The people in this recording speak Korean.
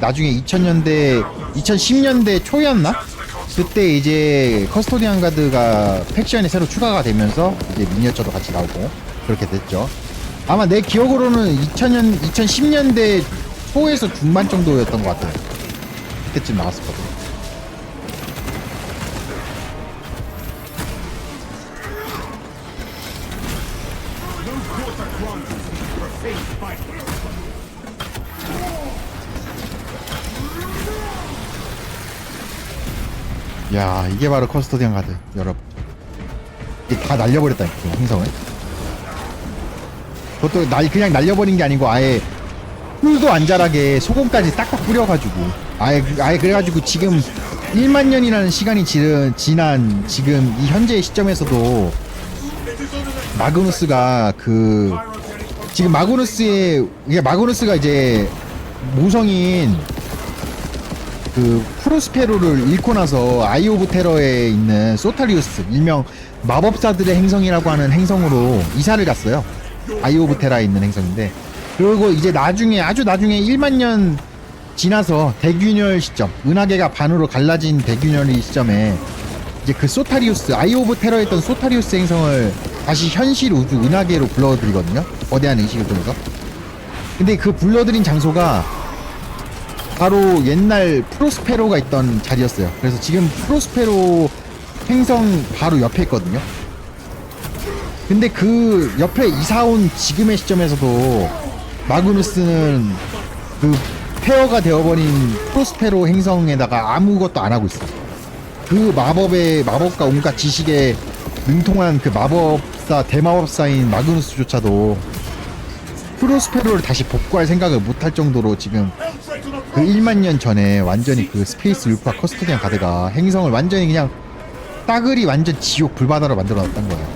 나중에 2000년대 2010년대 초였나? 그때 이제 커스토디안 가드가 팩션이 새로 추가가 되면서 이제 미니어처도 같이 나오고 그렇게 됐죠. 아마 내 기억으로는 2000년 2010년대 초에서 중반 정도였던 것 같아요. 그때쯤 나왔었거든. 야 이게 바로 커스토디안 가드 여러분. 이게 다 날려버렸다니까 그 행성을. 그것도 날 그냥 날려버린 게 아니고 아예 풀도 안 자라게 소금까지 딱딱 뿌려가지고 아예 그- 아예 그래가지고 지금 1만 년이라는 시간이 지른, 지난 지금 이 현재 시점에서도 마그누스가 그 지금 마그누스의 마그누스가 이제 모성인 그 프로스페로를 잃고 나서 아이 오브 테러에 있는 소타리우스 일명 마법사들의 행성이라고 하는 행성으로 이사를 갔어요. 아이 오브 테라에 있는 행성인데 그리고 이제 나중에 아주 나중에 1만 년 지나서 대균열 시점 은하계가 반으로 갈라진 대균열의 시점에 이제 그 소타리우스 아이 오브 테러에 있던 소타리우스 행성을 다시 현실 우주 은하계로 불러들이거든요. 거대한 의식을 통해서. 근데 그 불러들인 장소가 바로 옛날 프로스페로가 있던 자리였어요. 그래서 지금 프로스페로 행성 바로 옆에 있거든요. 근데 그 옆에 이사 온 지금의 시점에서도 마그누스는 그 폐허가 되어버린 프로스페로 행성에다가 아무것도 안 하고 있어. 그 마법의 마법과 온갖 지식에 능통한 그 마법사 대마법사인 마그누스조차도 프로스페로를 다시 복구할 생각을 못할 정도로 지금 그 1만 년 전에 완전히 그 스페이스 울파 커스토디안 가드가 행성을 완전히 그냥 따글이 완전 지옥 불바다로 만들어 놨던 거예요.